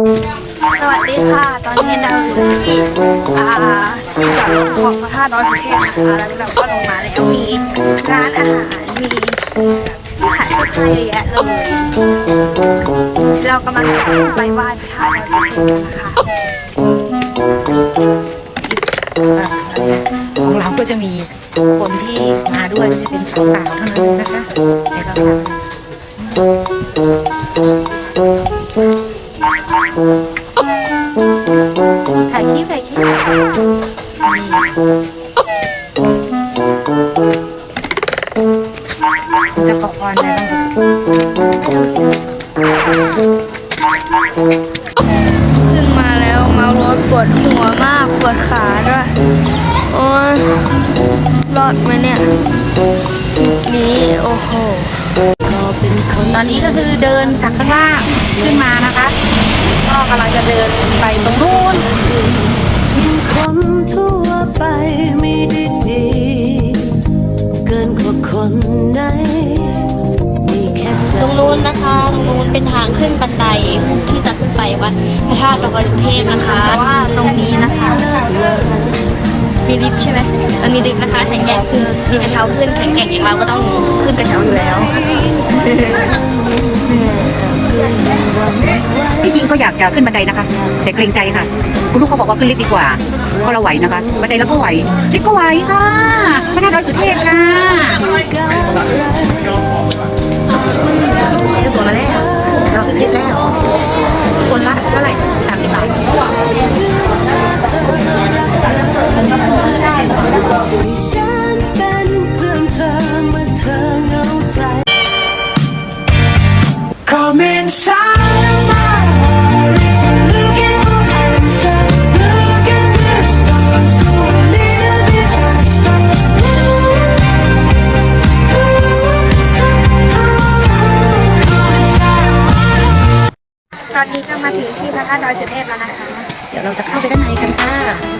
สวัสดีค่ะ ตอนนี้เราอยู่ที่อ่าที่จอดรถของพระธาตุดอยสุเทพนะคะแล้วเราก็ลงมาแล้วมีร้านอาหารมีขายเสื้อผ้าเยอะแยะเลยเรากำลังจะไปไหว้พระธาตุดอยสุเทพนะคะของเราก็จะมีคนที่มาด้วยก็จะเป็นสาวๆเท่านั้นนะคะในสาวๆ ถ่ายคลิปถ่ายคลิปนี่จะขอพรอะไรบ้างขึ้นมาแล้วเมารถปวดหัวมากปวดขาด้วย โอ้ยรอดไหมเนี่ย นี่โอ้โหตอนนี้ก็คือเดินจากข้างล่างขึ้นมานะคะ ก็กำลังจะเดินไปตรงนู้นคนทั่วไปไม่ได้ดีเกินกว่าคนไหนมีแค่ใจตรงนู้นนะคะตรงนู้นเป็นทางขึ้นบันไดที่จะขึ้นไปวัดพระธาตุดอยสุเทพนะคะแต่ว่าตรงนี้นะคะ มีลิฟต์ใช่ไหมมันมีลิฟต์นะคะแข็งแกร่งขึ้นมีกระเช้าขึ้นแข็งแกร่งอย่างเราก็ต้องขึ้นกระเช้าอยู่แล้ว ที่จริงก็อยากจะขึ้นบันไดนะคะ แต่เกรงใจค่ะ คุณลูกเขาบอกว่าขึ้นลิฟต์ดีกว่าเพราะเราไหวนะคะบันไดเราก็ไหวลิฟต์ก็ไหวค่ะพนักงานสุเทพค่ะ อนนี้ก็มาถึงที่พระธาตุดอยสุเทพแล้วนะคะ เดี๋ยวเราจะเข้าไปด้านในกันค่ะ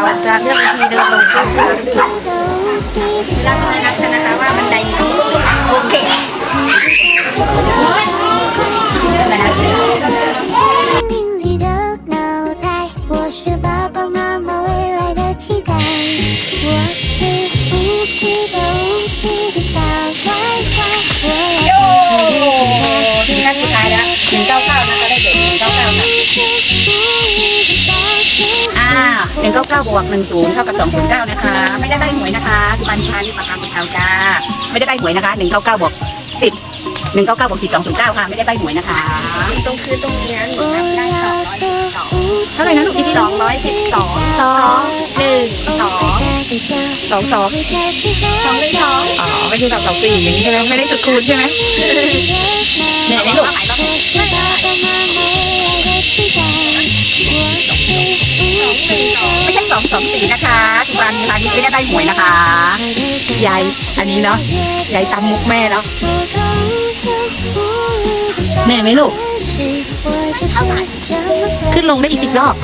าบางอย่าราจะเลือกวิธีเดินลงค่ะเราจะนับกันนะคะว่าบันไดนี้โอเค 9บวก10เท่ากับ209นะคะ ไม่ได้ใบหวยนะคะปัพรรณพานิชย์ปากกาคุณเทาจ้า ไม่ได้ใบหวยนะคะ199บวก10 199บวก10 209ค่ะ ไม่ได้ใบหวยนะคะ ตรงคือตรงนี้หนูนัร้องร้อยสิบสองเท่าไหร่นะลูกอีกทีสองร้อยสิบสองสองหนึ่งสองสองสองสองหนึ่งสองอ๋อไม่ใช่สองสองสี่อย่างนี้ใช่ไหมไม่ได้จุดคูณใช่ไหมเนี่ยนี่ลูก ไม่ได้ สองสองสี่นะคะสุพรรณพาณิชย์ไม่ได้ใบหวยนะคะยายอันนี้เนาะยายตำมุกแม่แล้วแม่ไหมลูกขึ้นลงได้อีกสิบรอบ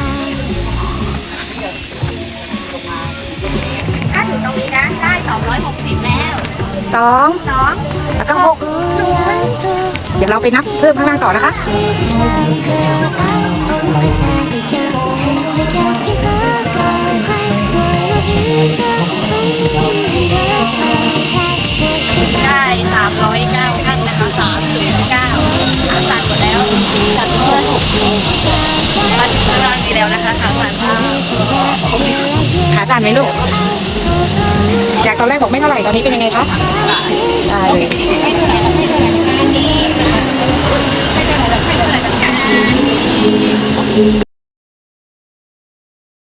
ถ้าถึงตรงนี้นะได้สองร้อยหกสิบแล้วสองสองแล้วก็หกเดี๋ยวเราไปนับเพิ่มข้างล่างต่อนะคะ ยวนะคะขาสั่นมากขาสั่นไหมลูก จากตอนแรกบอกไม่เท่าไหร่ตอนนี้เป็นยังไงคะได้เลย